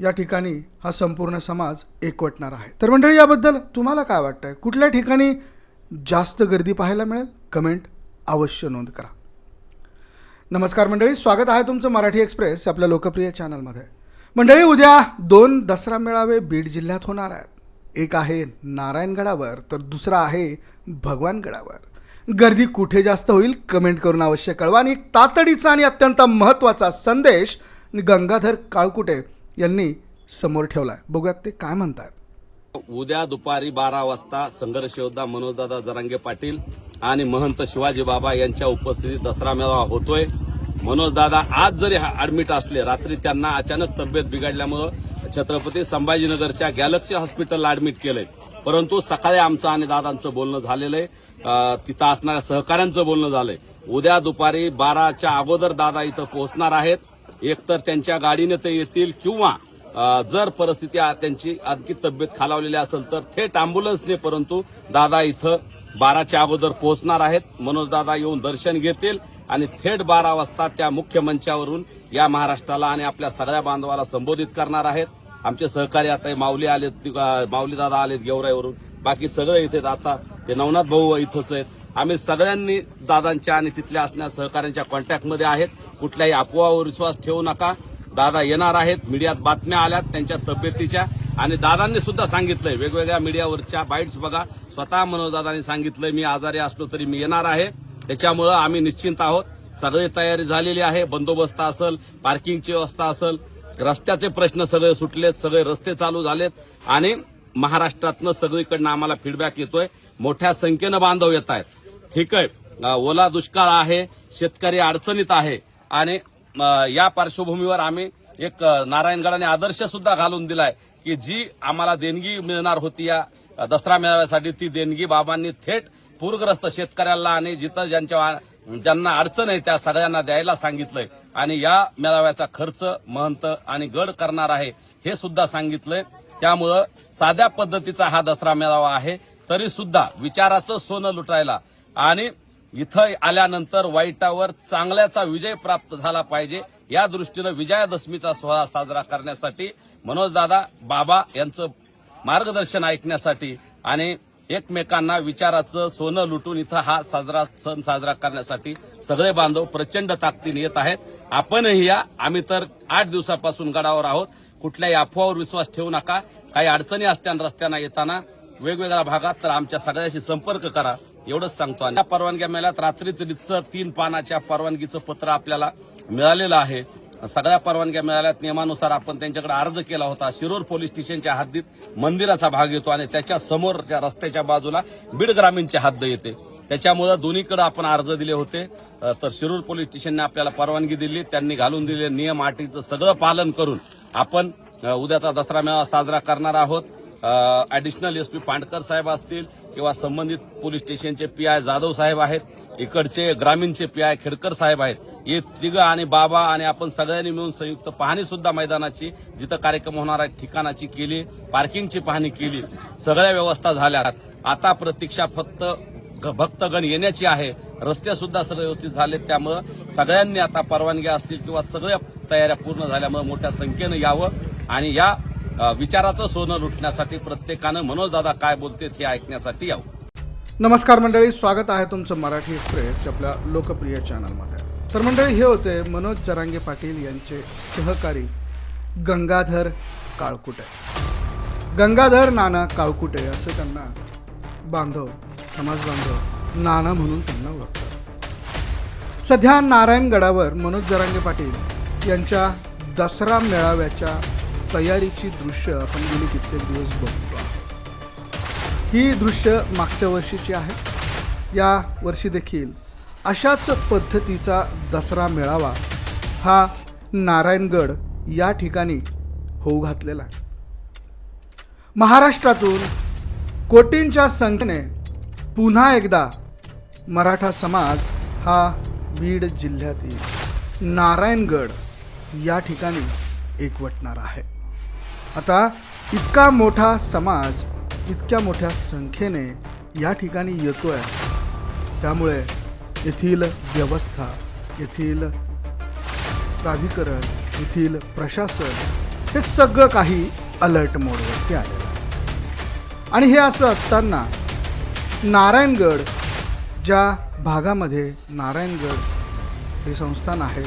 या ठिकाणी हा संपूर्ण समाज एकवटणार आहे. तर मंडळी याबद्दल तुम्हाला काय वाटतं आहे कुठल्या ठिकाणी जास्त गर्दी पाहायला मिळेल? कमेंट अवश्य नोंद करा. नमस्कार मंडळी स्वागत आहे तुमचं मराठी एक्सप्रेस आपल्या लोकप्रिय चॅनलमध्ये. मंडळी उद्या दोन दसरा मेळावे बीड जिल्ह्यात होणार आहेत. एक आहे नारायणगडावर तर दुसरा आहे भगवानगडावर. गर्दी कुठे जास्त होईल? कमेंट करून अवश्य कळवा. आणि एक तातडीचा आणि अत्यंत महत्त्वाचा संदेश गंगाधर काळकुटे यांनी समोर ठेवला आहे बघूयात ते काय म्हणतात. उद्या दुपारी बारा वाजता संघर्ष योद्धा मनोजदादा जरांगे पाटील आणि महंत शिवाजी बाबा यांच्या उपस्थितीत दसरा मेळावा होतोय. मनोजदादा आज जरी ऍडमिट असले रात्री त्यांना अचानक तब्येत बिघडल्यामुळं छत्रपती संभाजीनगरच्या गॅलेक्सी हॉस्पिटलला ऍडमिट केलंय. परंतु सकाळी आमचं आणि दादांचं बोलणं झालेलं आहे. तिथं असणाऱ्या सहकाऱ्यांचं बोलणं झालंय. उद्या दुपारी बाराच्या अगोदर दादा इथं पोहोचणार आहेत. एकतर त्यांच्या गाडीने ते येतील किंवा जर परिस्थिती त्यांची आणखी तब्येत खालावलेली असेल तर थेट अँब्युलन्सने परंतु दादा इथं बाराच्या अगोदर पोहोचणार आहेत. मनोज दादा येऊन दर्शन घेतील आणि थेट बारा वाजता त्या मुख्य मंचावरून या महाराष्ट्राला आणि आपल्या सगळ्या बांधवाला संबोधित करणार आहेत. आमचे सहकारी आता हे माऊली आलेत माऊली दादा आलेत गेवराईवरून. बाकी सगळे इथे आता ते नवनाथ भाऊ इथंच आहेत. आम्ही सगळ्यांनी दादांच्या आणि तिथल्या असणाऱ्या सहकाऱ्यांच्या कॉन्टॅक्टमध्ये आहेत. कुठल्याही अफवावर विश्वास ठेवू नका. दादा येणार आहेत. मीडियात बातम्या आल्यात त्यांच्या तब्येतीच्या. आणि दादांनी सुद्धा सांगितलंय वेगवेगळ्या मीडियावरच्या बाईट्स बघा. स्वतः मनोजदादांनी सांगितलंय मी आजारी असलो तरी मी येणार आहे. त्याच्यामुळं आम्ही निश्चिंत आहोत. सगळी तयारी झालेली आहे. बंदोबस्त असेल पार्किंगची व्यवस्था असेल रस्त्याचे प्रश्न सगळे सुटलेत सगळे रस्ते चालू झालेत. आणि महाराष्ट्रातनं सगळीकडनं आम्हाला फीडबॅक येतोय. मोठ्या संख्येनं बांधव येत आहेत. ठीक आहे. ओला दुष्काळ आहे शेतकरी अडचणीत आहे. आणि या पार्श्वभूमीवर आम्ही एक नारायणगडाने आदर्श सुद्धा घालून दिलाय की जी आम्हाला देणगी मिळणार होती या दसरा मेळाव्यासाठी ती देणगी बाबांनी थेट पूरग्रस्त शेतकऱ्यांना आणि जिथं ज्यांच्या ज्यांना अडचण आहे त्या सगळ्यांना द्यायला सांगितलंय. आणि या मेळाव्याचा खर्च महंत आणि गड करणार आहे हे सुद्धा सांगितलंय. त्यामुळं साध्या पद्धतीचा हा दसरा मेळावा आहे. तरी सुद्धा विचाराचं सोनं लुटायला. आणि इथं आल्यानंतर वाईटावर चांगल्याचा विजय प्राप्त झाला पाहिजे. या दृष्टीनं विजयादशमीचा सोहळा साजरा करण्यासाठी मनोजदादा बाबा यांचं मार्गदर्शन ऐकण्यासाठी आणि एकमेकांना विचाराचं सोनं लुटून इथं हा साजरा सण साजरा करण्यासाठी सगळे बांधव प्रचंड ताकदीने येत आहेत. आपणही या. आम्ही तर आठ दिवसापासून गडावर आहोत. कुठल्याही अफवावर विश्वास ठेवू नका. काही अडचणी असत्या रस्त्यांना येताना वेगवेगळ्या भागात तर आमच्या सगळ्याशी संपर्क करा. एवढंच सांगतो. आणि या परवानग्या मिळाल्यात. रात्रीच रितसर तीन पानाच्या परवानगीचं पत्र आपल्याला मिळालेलं आहे. सगळ्या परवानग्या मिळाल्यात. नियमानुसार आपण त्यांच्याकडे अर्ज केला होता. शिरूर पोलीस स्टेशनच्या हद्दीत मंदिराचा भाग येतो आणि त्याच्या समोरच्या रस्त्याच्या बाजूला बीड ग्रामीणची हद्द येते. त्याच्यामुळे दोन्हीकडे आपण अर्ज दिले होते. तर शिरूर पोलीस स्टेशनने आपल्याला परवानगी दिली. त्यांनी घालून दिलेले नियम अटीचं सगळं पालन करून आपण उद्याचा दसरा मेळावा साजरा करणार आहोत. ॲडिशनल एस पी पांडकर साहेब असतील किंवा संबंधित पोलीस स्टेशनचे पी आय जाधव साहेब आहेत इकडचे ग्रामीणचे पी आय खेडकर साहेब आहेत हे तिघ आणि बाबा आणि आपण सगळ्यांनी मिळून संयुक्त पाहणी सुद्धा मैदानाची जिथं कार्यक्रम होणार आहे ठिकाणाची केली पार्किंगची पाहणी केली सगळ्या व्यवस्था झाल्या. आता प्रतीक्षा फक्त ग- भक्तगण येण्याची आहे रस्ते सुद्धा सगळे व्यवस्थित झालेत त्यामुळं सगळ्यांनी आता परवानग्या असतील किंवा सगळ्या तयाऱ्या पूर्ण झाल्यामुळे मोठ्या संख्येनं यावं आणि या विचाराचं सोनं लुटण्यासाठी प्रत्येकानं मनोजदादा काय बोलते हे ऐकण्यासाठी यावं नमस्कार मंडळी स्वागत आहे तुमचं मराठी एक्सप्रेस आपल्या लोकप्रिय चॅनलमध्ये तर मंडळी हे होते मनोज जरांगे पाटील यांचे सहकारी गंगाधर काळकुटे. गंगाधर नाना काळकुटे असं त्यांना बांधव समाज बांधव नाना म्हणून त्यांना ओळखतात. सध्या नारायणगडावर मनोज जरांगे पाटील यांच्या दसरा मेळाव्याच्या तयारीची दृश्य आपण गेली कित्येक दिवस बघतो ही दृश्य मागच्या वर्षीची आहे. या वर्षी देखील अशाच पद्धतीचा दसरा मेळावा हा नारायणगड या ठिकाणी होऊ घातलेला आहे. महाराष्ट्रातून कोटींच्या संख्येने पुन्हा एकदा मराठा समाज हा बीड जिल्ह्यातील नारायणगड या ठिकाणी एकवटणार आहे. आता इतका मोठा समाज इतक्या मोठ्या संख्येने या ठिकाणी येतो आहे त्यामुळे येथील व्यवस्था येथील प्राधिकरण येथील प्रशासन हे सगळं काही अलर्ट मोडवरती आलेलं आहे. आणि हे असं असताना नारायणगड ज्या भागामध्ये नारायणगड हे संस्थान आहे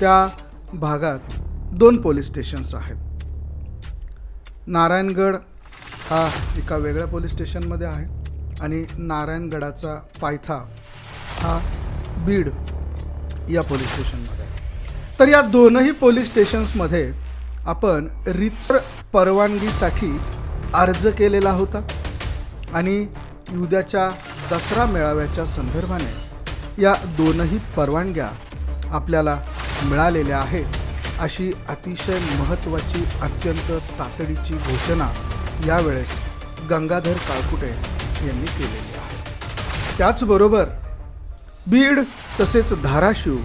त्या भागात दोन पोलीस स्टेशन्स आहेत. नारायणगड हा एका वेगळ्या पोलीस स्टेशनमध्ये आहे आणि नारायणगडाचा पायथा हा बीड या पोलीस स्टेशनमध्ये आहे. तर या दोनही पोलीस स्टेशन्समध्ये आपण रितसर परवानगीसाठी अर्ज केलेला होता आणि उद्याच्या दसरा मेळाव्याच्या संदर्भाने या दोनही परवानग्या आपल्याला मिळालेल्या आहेत. अशी अतिशय महत्त्वाची अत्यंत तातडीची घोषणा यावेळेस गंगाधर काळकुटे यांनी केलेली आहे. त्याचबरोबर बीड तसेच धाराशिव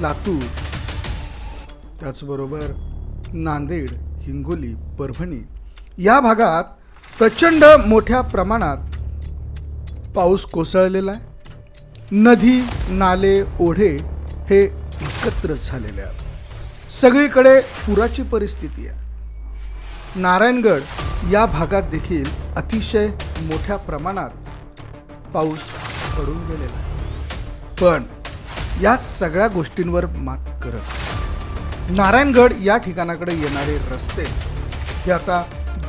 लातूर त्याचबरोबर नांदेड हिंगोली परभणी या भागात प्रचंड मोठ्या प्रमाणात पाऊस कोसळलेला आहे. नदी नाले ओढे हे एकत्र झालेले आहेत. सगळीकडे पुराची परिस्थिती आहे. नारायणगड या भागात देखील अतिशय मोठ्या प्रमाणात पाऊस पडून गेलेला आहे. पण या सगळ्या गोष्टींवर मात करत नारायणगड या ठिकाणाकडे येणारे रस्ते हे आता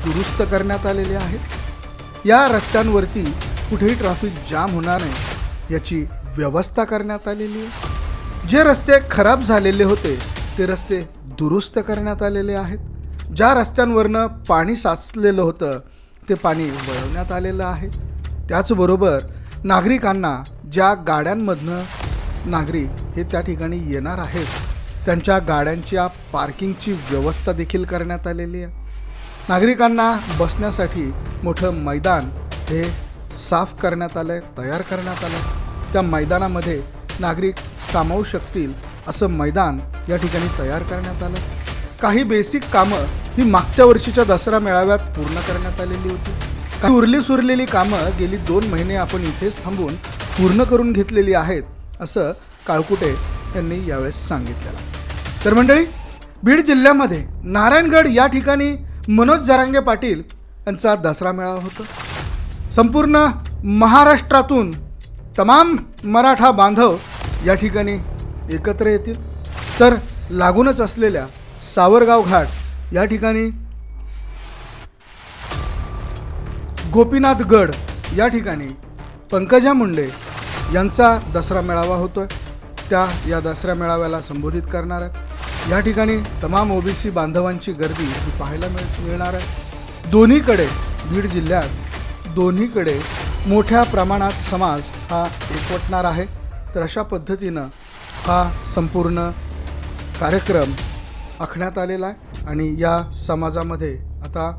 दुरुस्त करण्यात आलेले आहेत. या रस्त्यांवरती कुठेही ट्रॅफिक जाम होणार नाही याची व्यवस्था करण्यात आलेली आहे. जे रस्ते खराब झालेले होते ते रस्ते दुरुस्त करण्यात आलेले आहेत. ज्या रस्त्यांवरनं पाणी साचलेलं होतं ते पाणी वळवण्यात आलेलं आहे. त्याचबरोबर नागरिकांना ज्या गाड्यांमधनं नागरिक हे त्या ठिकाणी येणार आहेत त्यांच्या गाड्यांच्या पार्किंगची व्यवस्था देखील करण्यात आलेली आहे. नागरिकांना बसण्यासाठी मोठं मैदान हे साफ करण्यात आलं आहे तयार करण्यात आलं आहे त्या मैदानामध्ये नागरिक सामावू शकतील असं मैदान या ठिकाणी तयार करण्यात आलं. काही बेसिक कामं ही मागच्या वर्षीच्या दसरा मेळाव्यात पूर्ण करण्यात आलेली होती. काही उरली सुरलेली कामं गेली दोन महिने आपण इथेच थांबून पूर्ण करून घेतलेली आहेत असं काळकुटे यांनी यावेळेस सांगितलेलं. तर मंडळी बीड जिल्ह्यामध्ये नारायणगड या ठिकाणी मनोज जरांगे पाटील यांचा दसरा मेळावा होता. संपूर्ण महाराष्ट्रातून तमाम मराठा बांधव या ठिकाणी एकत्र येतील? तर लागूनच असलेल्या सावरगाव घाट या ठिकाणी गोपीनाथ गड या ठिकाणी पंकजा मुंडे यांचा दसरा मेळावा होतो आहे त्या या दसरा मेळाव्याला संबोधित करणार आहेत. या ठिकाणी तमाम ओबीसी बांधवांची गर्दी ही पाहायला मिळ मिळणार आहे. दोन्हीकडे बीड जिल्ह्यात दोन्हीकडे मोठ्या प्रमाणात समाज हा एकवटणार आहे. तर अशा पद्धतीनं हा संपूर्ण कार्यक्रम आखण्यात आलेला आहे. आणि या समाजामध्ये आता